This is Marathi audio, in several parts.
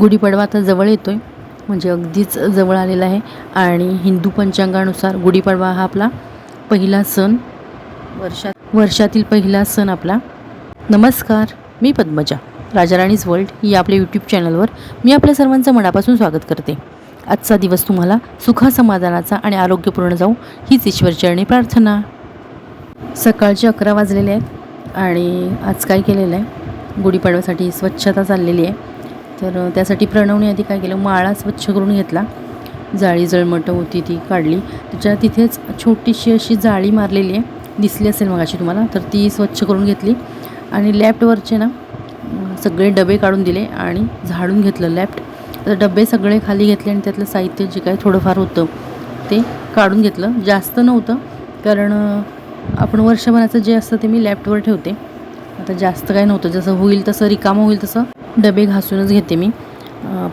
गुढीपाडवा आता जवळ येतो आहे म्हणजे अगदीच जवळ आलेला आहे. आणि हिंदू पंचांगानुसार गुढीपाडवा हा आपला पहिला सण. वर्षात वर्षातील पहिला सण आपला. नमस्कार मी पद्मजा. राजाराणीज वर्ल्ड या आपल्या यूट्यूब चॅनलवर मी आपल्या सर्वांचं मनापासून स्वागत करते. आजचा दिवस तुम्हाला सुखासमाधानाचा आणि आरोग्यपूर्ण जाऊ हीच ईश्वरचरणी प्रार्थना. सकाळचे अकरा वाजलेले आहेत आणि आज काय केलेलं आहे? गुढीपाडव्यासाठी स्वच्छता चाललेली आहे. तर त्यासाठी प्रणवने आधी काय केलं माळा स्वच्छ करून घेतला. जाळी जळमटं होती ती काढली. त्याच्या तिथेच छोटीशी अशी जाळी मारलेली आहे. दिसली असेल मगाशी तुम्हाला तर ती स्वच्छ करून घेतली. आणि लॅफ्टवरचे ना सगळे डबे काढून दिले आणि झाडून घेतलं लॅफ्ट. तर डबे सगळे खाली घेतले आणि त्यातलं साहित्य जे काय थोडंफार होतं ते काढून घेतलं. जास्त नव्हतं कारण आपण वर्षभराचं जे असतं ते मी लॅफ्टवर ठेवते. आता जास्त काय नव्हतं जसं होईल तसं रिकामं होईल तसं. डबे घासूनच घेते मी.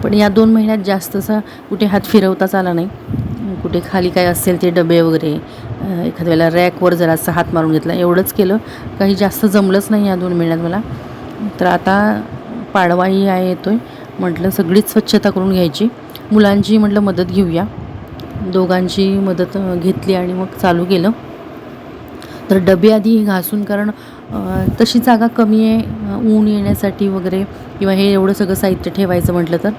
पण या दोन महिन्यात जास्त असा कुठे हात फिरवताच आला नाही. कुठे खाली काय असेल ते डबे वगैरे एखाद्या वेळेला रॅकवर जरासा हात मारून घेतला. एवढंच केलं. काही जास्त जमलंच नाही या दोन महिन्यात मला. तर आता पाडवाही आहे येतो आहे म्हटलं सगळीच स्वच्छता करून घ्यायची. मुलांची म्हटलं मदत घेऊया. दोघांची मदत घेतली आणि मग चालू केलं. तर डबे आधी घासून कारण तशी जागा कमी आहे ऊन येण्यासाठी वगैरे किंवा हे एवढं सगळं साहित्य ठेवायचं म्हटलं तर.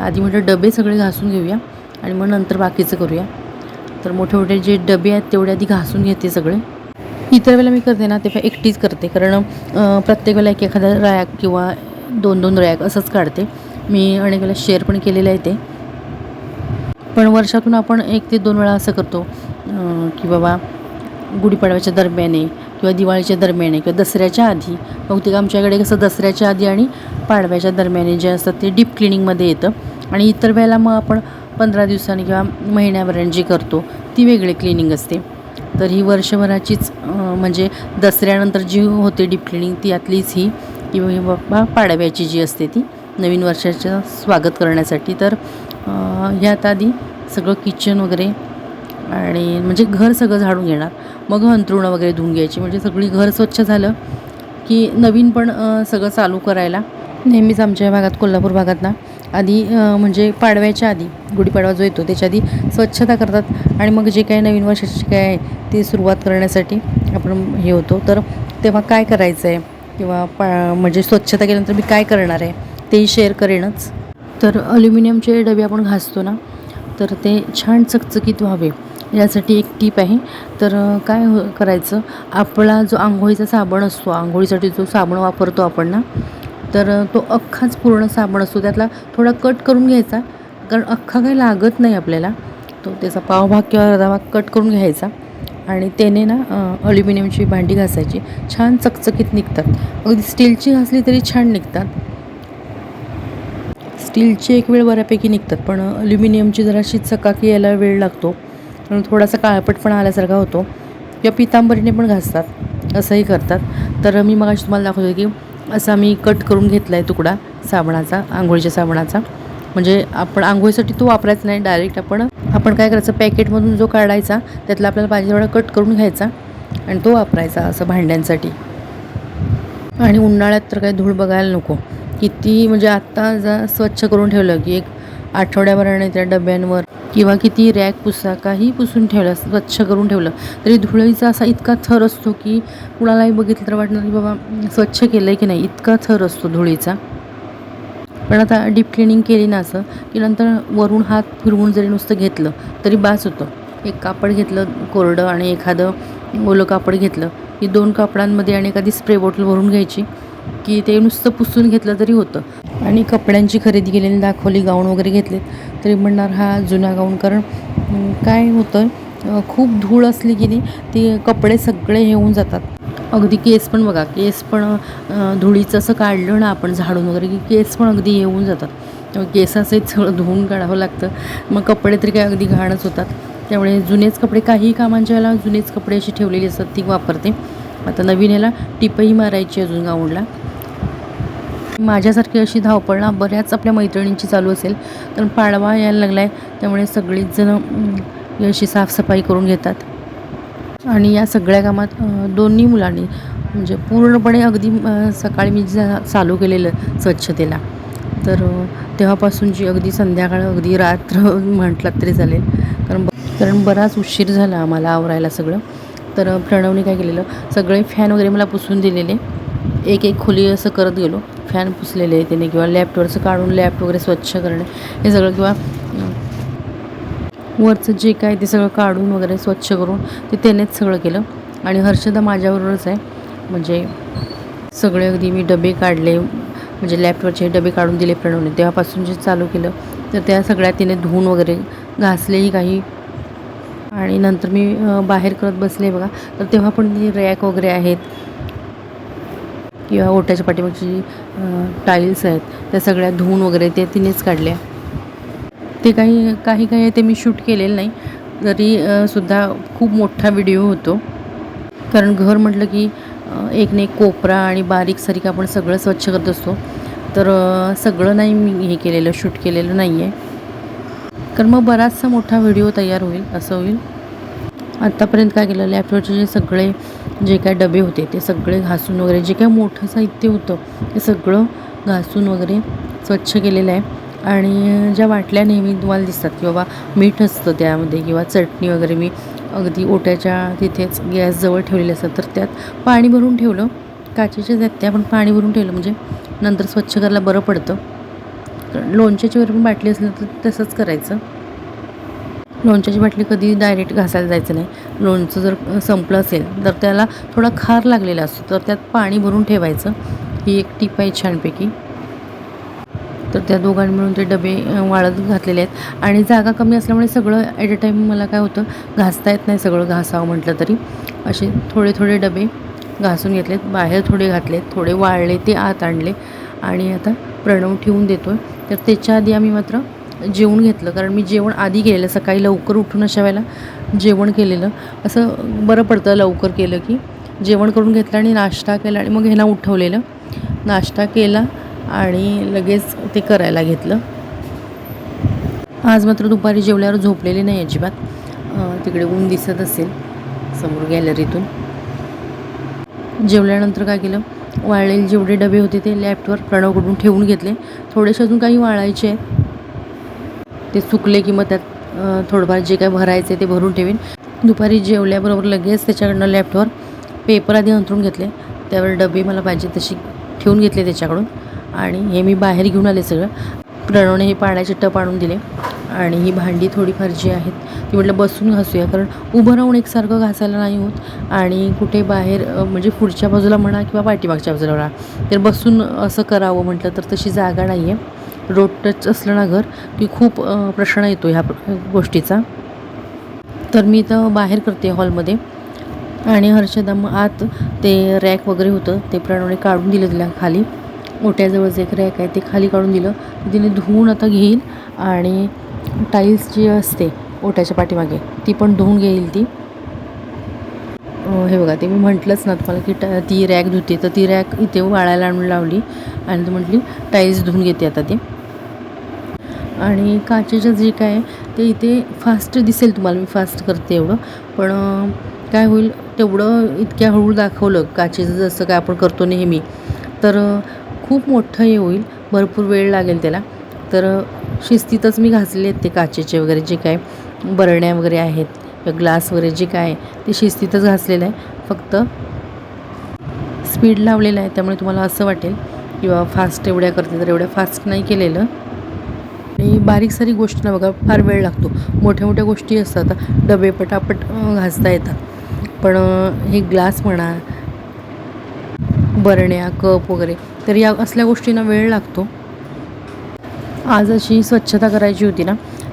आधी म्हटलं डबे सगळे घासून घेऊया आणि मग नंतर बाकीचं करूया. तर मोठे मोठे जे डबे आहेत तेवढे आधी घासून घेते सगळे. इतर वेळेला मी करते ना ते एकटीच करते. कारण प्रत्येक वेळेला एक एखादा रॅक किंवा दोन दोन रॅक असंच काढते. मी अनेक वेळेला शेअर पण केलेलं आहे ते. पण वर्षातून आपण एक ते दोन वेळा असं करतो की बाबा गुढीपाडव्याच्या दरम्याने किंवा दिवाळीच्या दरम्याने किंवा दसऱ्याच्या आधी बहुतेक आमच्याकडे कसं दसऱ्याच्या आधी आणि पाडव्याच्या दरम्याने जे असतं ते डीप क्लिनिंगमध्ये येतं. आणि इतर वेळेला मग आपण पंधरा दिवसांनी किंवा महिन्याभराने जी करतो ती वेगळी क्लिनिंग असते. तर ही वर्षभराचीच म्हणजे दसऱ्यानंतर जी होते डीप क्लिनिंग ती यातलीच ही किंवा बाप्पा बाबा पाडव्याची जी असते ती नवीन वर्षाचं स्वागत करण्यासाठी. तर ह्यात आधी सगळं किचन वगैरे आणि म्हणजे घर सगळं झाडून घेणार. मग अंथरुणं वगैरे धुवून घ्यायची. म्हणजे सगळी घर स्वच्छ झालं की नवीन पण सगळं चालू करायला. नेहमीच आमच्या या भागात कोल्हापूर भागात ना आधी म्हणजे पाडव्याच्या आधी गुढीपाडवा जो येतो त्याच्या आधी स्वच्छता करतात. आणि मग जे काही नवीन वर्षाची काय आहे ते सुरुवात करण्यासाठी आपण हे होतो. तर तेव्हा काय करायचं आहे किंवा पा म्हणजे स्वच्छता केल्यानंतर मी काय करणार आहे? तेही शेअर करेनच. तर अल्युमिनियमचे डबे आपण घासतो ना तर ते छान चकचकीत व्हावे. यासाठी एक टीप आहे. तर काय हो करायचं? आपला जो आंघोळीचा साबण असतो आंघोळीसाठी जो साबण वापरतो आपण ना तर तो अख्खाच पूर्ण साबण असतो. त्यातला थोडा कट करून घ्यायचा कारण अख्खा काही लागत नाही आपल्याला. तो त्याचा पावभाग किंवा अर्धा भाग कट करून घ्यायचा आणि त्याने ना अल्युमिनियमची भांडी घासायची. छान चकचकीत निघतात. अगदी स्टीलची घासली तरी छान निघतात. स्टीलची एक वेळ बऱ्यापैकी निघतात पण अल्युमिनियमची जराशी चकाकी यायला वेळ लागतो. आणि थोडासा काळपटपणा आल्यासारखा होतो. किंवा पितांबरीने पण घासतात. असंही करतात. तर मी मगाशी तुम्हाला दाखवतो की असा मी कट करून घेतला आहे तुकडा साबणाचा आंघोळीच्या साबणाचा. म्हणजे आपण आंघोळीसाठी तो वापरायचा नाही. डायरेक्ट आपण आपण काय करायचं? पॅकेटमधून जो काढायचा त्यातला आपल्याला पाहिजे तेवढा कट करून घ्यायचा आणि तो वापरायचा असं भांड्यांसाठी. आणि उन्हाळ्यात तर काही धूळ बघायला नको. किती म्हणजे आत्ता जर स्वच्छ करून ठेवलं की एक आठवड्याभराने त्या डब्यांवर किंवा किती रॅक पुसा काही पुसून ठेवलं स्वच्छ करून ठेवलं तरी धुळीचा असा इतका थर असतो की कुणालाही बघितलं तर वाटणार की बाबा स्वच्छ केलं आहे की नाही इतका थर असतो धुळीचा. पण आता डीप क्लिनिंग केली ना असं की नंतर वरून हात फिरवून जरी नुसतं घेतलं तरी बास होतं. एक कापड घेतलं कोरडं आणि एखादं ओलं कापड घेतलं की दोन कापडांमध्ये आणि एखादी स्प्रे बॉटल भरून घ्यायची की ते नुसतं पुसून घेतलं तरी होतं. आणि कपड्यांची खरेदी केलेली दाखवली गाऊन वगैरे घेतले. तरी म्हणणार हा जुना गाऊन कारण काय होतं खूप धूळ असली की नाही ते कपडे सगळे हे होऊन जातात. अगदी केस पण बघा केस पण धुळीचं असं काढलं ना आपण झाडून वगैरे की केस पण अगदी येऊन जातात. त्यामुळे केसासहित सगळं धुवून काढावं लागतं. मग कपडे तरी काय अगदी घाणच होतात. त्यामुळे जुनेच कपडे काही कामांच्या वेळेला जुनेच कपडे अशी ठेवलेली असतात ती वापरते. आता नवीन याला टिपही मारायची अजून गाऊनला. माझ्यासारखी अशी धावपळ ना बऱ्याच आपल्या मैत्रिणींची चालू असेल कारण पाडवा यायला लागला आहे त्यामुळे सगळीच अशी साफसफाई करून घेतात. आणि या सगळ्या कामात दोन्ही मुलांनी म्हणजे पूर्णपणे अगदी सकाळी मी जा चालू केलेलं स्वच्छतेला. तर तेव्हापासून तेव्हापासूनची अगदी संध्याकाळ अगदी रात्र म्हटलात तरी चालेल. कारण कारण बराच उशीर झाला आम्हाला आवरायला सगळं. तर प्रणवने काय केलेलं सगळे फॅन वगैरे मला पुसून दिलेले. एक एक खोली असं करत गेलो. फॅन पुसलेले त्याने किंवा लॅपटॉपचं काढून लॅप वगैरे स्वच्छ करणे हे सगळं किंवा वरचं जे काय ते सगळं काढून वगैरे स्वच्छ करून ते त्यानेच सगळं केलं. आणि हर्षदा माझ्याबरोबरच आहे. म्हणजे सगळे अगदी मी डबे काढले म्हणजे लॅपटॉपचे डबे काढून दिले प्रणवने. तेव्हापासून जे चालू केलं तर त्या सगळ्या तिने धुवून वगैरे घासलेही काही. आणि नंतर मी बाहेर करत बसले बघा. तर तेव्हा पण ती रॅक वगैरे आहेत. किंवा ओट्याच्या पाठीमागची जी टाईल्स आहेत त्या सगळ्या धुवून वगैरे ते तिनेच काढल्या. ते काही काही काही ते मी शूट केलेलं नाही. तरी सुद्धा खूप मोठा व्हिडिओ होतो. कारण घर म्हटलं की एक ना एक कोपरा आणि बारीक सारीक आपण सगळं स्वच्छ करत असतो. तर सगळं नाही मी हे केलेलं शूट केलेलं नाही आहे कारण मग बराचसा मोठा व्हिडिओ तयार होईल असं होईल. आत्तापर्यंत काय केलं लॅपटॉपचे जे सगळे जे काय डबे होते ते सगळे घासून वगैरे जे काय मोठं साहित्य होतं ते सगळं घासून वगैरे स्वच्छ केलेलं आहे. आणि ज्या बाटल्या नेहमी तुम्हाला दिसतात की बाबा मीठ असतं त्यामध्ये किंवा चटणी वगैरे मी अगदी ओट्याच्या तिथेच गॅसजवळ ठेवलेले असतात तर त्यात पाणी भरून ठेवलं. काचेच्याच आहेत त्या पण पाणी भरून ठेवलं म्हणजे नंतर स्वच्छ करायला बरं पडतं. लोणच्याची वगैरे पण बाटली असली तर तसंच करायचं. लोणच्याची बाटली कधी डायरेक्ट घासायला जायचं नाही. लोणचं जर संपलं असेल तर त्याला थोडा खार लागलेला असतो तर त्यात पाणी भरून ठेवायचं. ही एक टीप आहे छानपैकी. तर त्या दोघांनी मिळून ते डबे वाळत घातलेले आहेत. आणि जागा कमी असल्यामुळे सगळं ॲट अ टाईम मला काय होतं घासता येत नाही सगळं घासावं म्हटलं तरी. असे थोडे थोडे डबे घासून घेतलेत बाहेर थोडे घातलेत थोडे वाळले ते आत आणले. आणि आता प्रणव ठेवून देतो आहे तर त्याच्या आधी आम्ही मात्र जेवण घेतलं. कारण मी जेवण आधी केलेलं सकाळी लवकर उठून अशा वेळेला जेवण केलेलं. असं बरं पडतं लवकर केलं की. जेवण करून घेतलं आणि नाश्ता केला आणि मग ह्याला उठवलेलं. नाश्ता केला आणि लगेच ते करायला घेतलं. आज मात्र दुपारी जेवल्यावर झोपलेले नाही अजिबात. तिकडे ऊन दिसत असेल समोर गॅलरीतून. जेवल्यानंतर काय केलं? वाळलेले जेवढे डबे होते ते लॅपटॉपवर प्रणवकडून ठेवून घेतले. थोडेसे अजून काही वाळायचे आहेत. ते सुकले की मग त्यात थोडंफार जे काय भरायचे ते भरून ठेवीन. दुपारी जेवल्याबरोबर लगेच त्याच्याकडनं लॅपटॉपवर पेपर आधी अंथरून घेतले. त्यावर डबे मला पाहिजे तशी ठेवून घेतले त्याच्याकडून. आणि हे मी बाहेर घेऊन आले सगळं. प्रणवने हे पाण्याचे टप आणून दिले. आणि ही भांडी थोडीफार जी आहेत ती म्हटलं बसून घासूया. कारण उभं राहून एकसारखं घासायला नाही होत. आणि कुठे बाहेर म्हणजे पुढच्या बाजूला म्हणा किंवा पाठीमागच्या बाजूला म्हणा तर बसून असं करावं म्हटलं तर तशी जागा नाही आहे रोड टच असलं ना घर की खूप प्रश्न येतो ह्या प्र- गोष्टीचा. तर मी तर बाहेर करते हॉलमध्ये आणि हर्षदा मग आत ते रॅक वगैरे होतं ते प्रमाणे काढून दिलं तिला खाली. ओट्याजवळचं एक रॅक आहे ते खाली काढून दिलं. तिने धुवून आता घेईल आणि टाईल्स जी असते ओट्याच्या पाठीमागे ती पण धुवून घेईल ती. हे बघा ते मी म्हटलंच ना तुम्हाला की ट ती रॅक धुते. तर ती रॅक इथे वाळायला आणून लावली आणि ती म्हटली टाईल्स धुवून घेते आता ते. आणि काचेचं जे काय आहे ते इथे फास्ट दिसेल तुम्हाला मी फास्ट करते एवढं. पण काय होईल तेवढं इतक्या हळू दाखवलं काचेचं जसं काय आपण करतो नेहमी तर खूप मोठं हे होईल. भरपूर वेळ लागेल त्याला. तर शिस्तीतच मी घासले आहेत ते काचेचे वगैरे जे काय बरण्या वगैरे आहेत किंवा ग्लास वगैरे जे काय आहे ते शिस्तीतच घासलेलं आहे. फक्त स्पीड लावलेलं आहे त्यामुळे तुम्हाला असं वाटेल किंवा फास्ट एवढ्या करते तर एवढ्या फास्ट नाही केलेलं. आणि बारीक सारी गोष्टींना ना बघा फार वेळ लागतो. मोठ्या मोठ्या गोष्टी असतात डबे पटापट घासता येतात. पण हे ग्लास म्हणा बरण्या कप वगैरे तर या असल्या गोष्टींना वेळ लागतो. आज अशी स्वच्छता करायची होती ना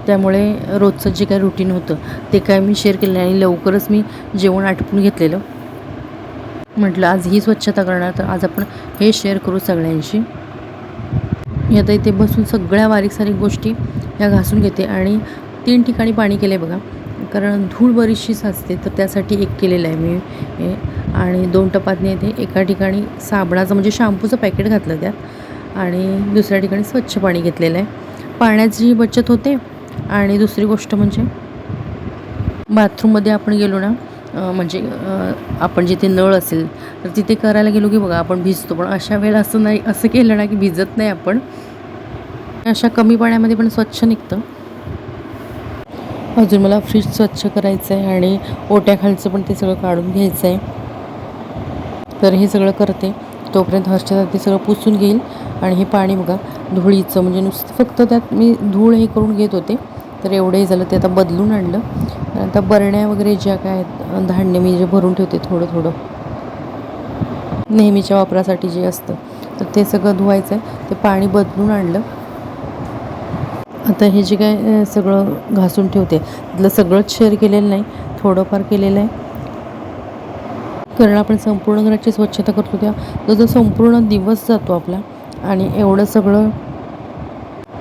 त्यामुळे रोजचं जे काय रुटीन होतं ते काय मी शेअर केलं आणि लवकरच मी जेवण आटपून घेतलेलं. म्हटलं आज ही स्वच्छता करणार तर आज आपण हे शेअर करू सगळ्यांशी. मी आता इथे बसून सगळ्या बारीक सारीक गोष्टी ह्या घासून घेते आणि तीन ठिकाणी पाणी केलं आहे बघा. कारण धूळ बरीचशी साचते तर त्यासाठी एक केलेलं आहे मी हे. आणि दोन टपातनी येते एका ठिकाणी साबणाचं म्हणजे शॅम्पूचं पॅकेट घातलं त्यात. आणि दुसऱ्या ठिकाणी स्वच्छ पाणी घेतलेलं आहे. पाण्याची बचत होते आणि दुसरी गोष्ट म्हणजे बाथरूममध्ये आपण गेलो ना म्हणजे आपण जिथे नळ असेल तर तिथे करायला गेलो की बघा आपण भिजतो. पण अशा वेळेला असं नाही असं केलं ना की भिजत नाही आपण. अशा कमी पाण्यामध्ये पण स्वच्छ निघतं. अजून मला फ्रीज स्वच्छ करायचं आहे आणि ओट्याखालचं पण ते सगळं काढून घ्यायचं आहे तर हे सगळं करते. तोपर्यंत हर्षदा ते सगळं पुसून घेईल. आणि हे पाणी बघा धुळीचं म्हणजे नुसतं फक्त त्यात मी धूळ हे करून घेत होते. तर एवढंही झालं ते आता बदलून आणलं. तर आता बरण्या वगैरे ज्या काय आहेत, धान्य मी जे भरून ठेवते थोडं थोडं. नेहमीच्या वापरासाठी जे असतं तर ते सगळं धुवायचं आहे. ते पाणी बदलून आणलं. आता हे जे काय सगळं घासून ठेवते त्यातलं सगळंच शेअर केलेलं नाही थोडंफार केलेलं आहे. कारण आपण संपूर्ण घराची स्वच्छता करतो त्या जसं संपूर्ण दिवस जातो आपला आणि एवढं सगळं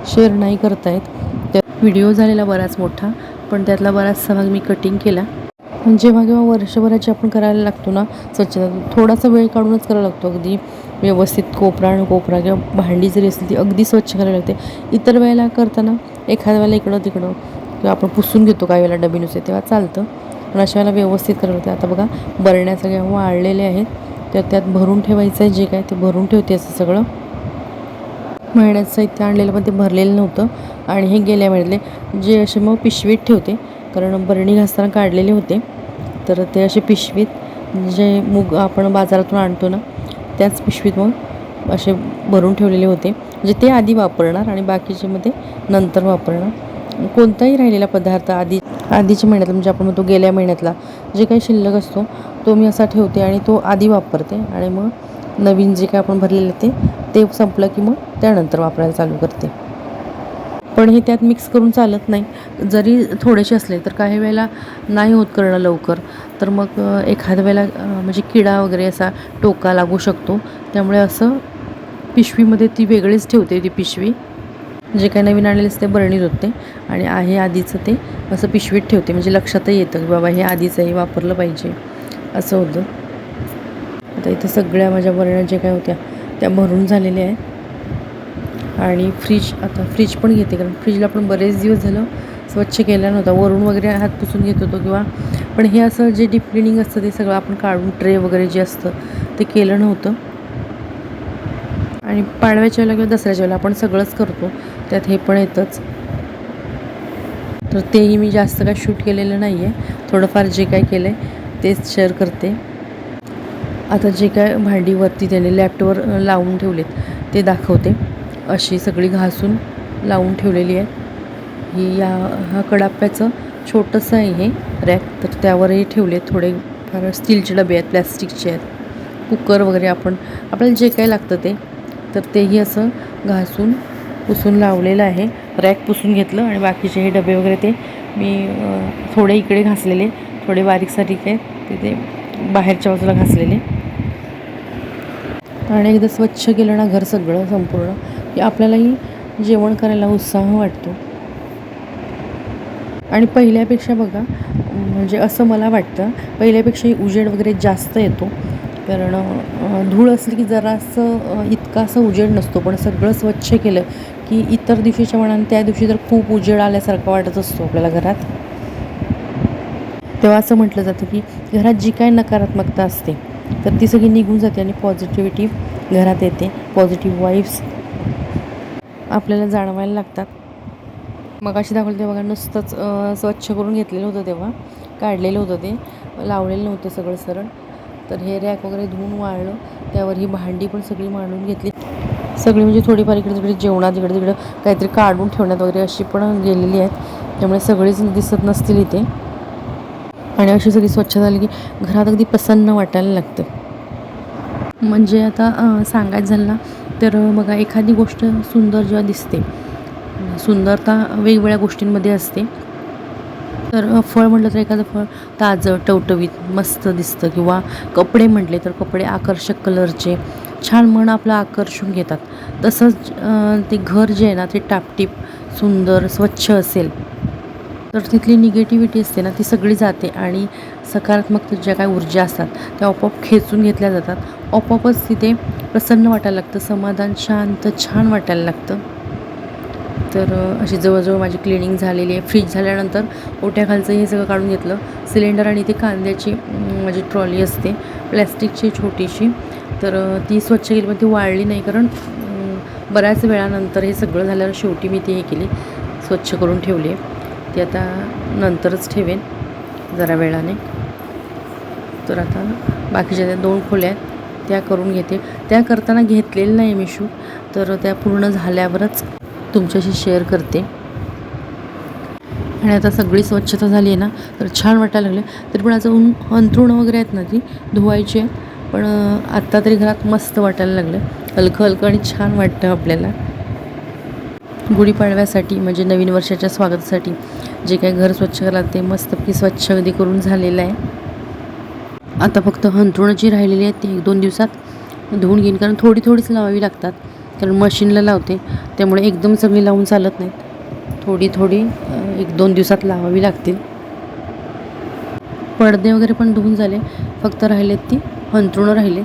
शेअर नाही करता येत व्हिडिओ झालेला बराच मोठा पण त्यातला बराचसा भाग मी कटिंग केला. जेव्हा जेव्हा केव्हा वर्षभराची आपण करायला लागतो ना स्वच्छता थोडासा वेळ काढूनच करायला लागतो. अगदी व्यवस्थित कोपरा आणि कोपरा किंवा भांडी जरी असली ती अगदी स्वच्छ करायला लागते. इतर वेळेला करताना एखाद्या वेळेला इकडं तिकडं किंवा आपण पुसून घेतो काही वेळेला डबीनुसार तेव्हा चालतं. पण अशा वेळेला व्यवस्थित करायला लागते. आता बघा बरण्या सगळ्या वाळलेल्या आहेत तर त्यात भरून ठेवायचं आहे जे काय ते भरून ठेवते असं सगळं. महिन्याचं साहित्य आणलेलं पण ते भरलेलं नव्हतं. आणि हे गेल्या महिन्यातले जे असे मग पिशवीत ठेवते कारण बरणी घासताना काढलेले होते तर ते असे पिशवीत जे मूग आपण बाजारातून आणतो ना त्याच पिशवीत मग असे भरून ठेवलेले होते. म्हणजे ते आधी वापरणार आणि बाकीचे मग ते नंतर वापरणार. कोणताही राहिलेला पदार्थ आधी आधीच्या महिन्यातला म्हणजे आपण म्हणतो गेल्या महिन्यातला जे काही शिल्लक असतो तो मी असा ठेवते आणि तो आधी वापरते आणि मग नवीन जे काय आपण भरलेलं ते ते संपलं की मग त्यानंतर वापरायला चालू करते. पण हे त्यात मिक्स करून चालत नाही. जरी थोडेसे असले तर काही वेळेला नाही होत करणं लवकर. तर मग एखाद्या वेळेला म्हणजे किडा वगैरे असा टोका लागू शकतो. त्यामुळे असं पिशवीमध्ये ती वेगळीच ठेवते ती पिशवी. जे काही नवीन आणलेलं असते बरणीत होते आणि आहे आधीचं ते असं पिशवीत ठेवते. म्हणजे लक्षातही येतं की बाबा हे आधीचं हे वापरलं पाहिजे. असं होतं. आता इथं सगळ्या माझ्या बरण्या जे काय होत्या त्या भरून झालेल्या आहेत. आणि फ्रीज आता फ्रीज पण घेते कारण फ्रीजला पण बरेच दिवस झालं स्वच्छ केला नव्हता. वरून वगैरे हात पुसून घेत होतो किंवा पण हे असं जे डीप क्लिनिंग असतं ते सगळं आपण काढून ट्रे वगैरे जे असतं ते केलं नव्हतं. आणि पाडव्याच्या वेळेला किंवा दसऱ्याच्या वेळेला आपण सगळंच करतो त्यात हे पण येतंच. तर तेही मी जास्त काय शूट केलेलं नाही आहे थोडंफार जे काय केलं आहे तेच शेअर करते. आता जे काय भांडी वरती त्याने लॅपटॉपवर लावून ठेवलेत ते दाखवते. अशी सगळी घासून लावून ठेवलेली आहे. ही या हा कडाप्याचं छोटंसं आहे हे रॅक तर त्यावरही ठेवले थोडे फार स्टीलचे डबे आहेत प्लॅस्टिकचे आहेत. कुकर वगैरे आपण आपल्याला जे काय लागतं ते तर तेही असं घासून पुसून लावलेलं आहे. रॅक पुसून घेतलं आणि बाकीचे हे डबे वगैरे ते मी थोडे इकडे घासलेले थोडे बारीक सारीक आहेत ते ते बाहेरच्या बाजूला घासलेले. आणि एकदा स्वच्छ केलं ना घर सगळं संपूर्ण की आपल्यालाही जेवण करायला उत्साह वाटतो. आणि पहिल्यापेक्षा बघा म्हणजे असं मला वाटतं पहिल्यापेक्षाही उजेड वगैरे जास्त येतो. कारण धूळ असली की जरासं इतका असं उजेड नसतो. पण सगळं स्वच्छ केलं की इतर दिवशीच्या मनाने त्या दिवशी तर खूप उजेड आल्यासारखं वाटत असतो आपल्याला घरात. तेव्हा असं म्हटलं जातं की घरात जी काय नकारात्मकता असते तर ती सगळी निघून जाते आणि पॉझिटिव्हिटी घरात येते. पॉझिटिव्ह वाईब्स आपल्याला जाणवायला लागतात. मग अशी दाखवलं ते बघा नुसतंच स्वच्छ करून घेतलेलं होतं तेव्हा. काढलेलं होतं ते. लावलेलं नव्हतं सगळं सरळ तर हे रॅक वगैरे धुवून वाळलं. त्यावर ही भांडी पण सगळी मांडून घेतली. सगळी म्हणजे थोडीफार इकडे तिकडे जेवणात इकडे तिकडं काहीतरी काढून ठेवण्यात वगैरे अशी पण गेलेली आहेत. त्यामुळे सगळीच दिसत नसतील इथे. आणि अशी सगळी स्वच्छ झाली की घरात अगदी प्रसन्न वाटायला लागतं. म्हणजे आता सांगायचं झालं ना तर बघा एखादी गोष्ट सुंदर जेव्हा दिसते सुंदरता वेगवेगळ्या गोष्टींमध्ये असते तर फळ म्हटलं तर एखादं फळ ताजं टवटवीत मस्त दिसतं किंवा कपडे म्हटले तर कपडे आकर्षक कलरचे छान मन आपलं आकर्षून घेतात. तसंच ते घर जे आहे ना ते टापटीप सुंदर स्वच्छ असेल तर तिथली निगेटिव्हिटी असते ना ती सगळी जाते आणि सकारात्मक ज्या काय ऊर्जा असतात त्या आपोआप खेचून घेतल्या जातात. आपोआपच तिथे प्रसन्न वाटायला लागतं समाधान शांत छान वाटायला लागतं. तर अशी जवळजवळ माझी क्लिनिंग झालेली आहे. फ्रीज झाल्यानंतर ओट्याखालचं हे सगळं काढून घेतलं. सिलेंडर आणि ते कांद्याची माझी ट्रॉली असते. प्लॅस्टिकची छोटीशी. तर ती स्वच्छ केली पण ती वाळली नाही कारण बऱ्याच वेळानंतर हे सगळं झाल्यावर शेवटी मी ती हे केली स्वच्छ करून ठेवली ती आता नंतरच ठेवेन जरा वेळाने. तर आता बाकीच्या त्या दोन खोल्या आहेत त्या करून घेते. त्या करताना घेतलेलं नाही मी शूट तर त्या पूर्ण झाल्यावरच तुमच्याशी शेअर करते. आणि आता सगळी स्वच्छता झाली आहे ना तर छान वाटायला लागले तरी पण आता ऊन अंथरुणं वगैरे आहेत ना ती धुवायची आहेत. पण आत्ता तरी घरात मस्त वाटायला लागलं हलकं हलकं आणि छान वाटतं आपल्याला. गुढीपाडव्यासाठी म्हणजे नवीन वर्षाच्या स्वागतासाठी जे काही घर स्वच्छ करायला ते मस्तपैकी स्वच्छ अगदी करून झालेलं आहे. आता फक्त हंतरुणं जी राहिलेली आहेत ती एक दोन दिवसात. धुवून घेईन कारण थोडी थोडीच लावावी लागतात. कारण मशीनला लावते त्यामुळे एकदम सगळी लावून चालत नाहीत. थोडी थोडी एक दोन दिवसात लावावी लागतील. पडदे वगैरे पण धुवून झाले फक्त राहिलेत ती हंतरुणं राहिलेत.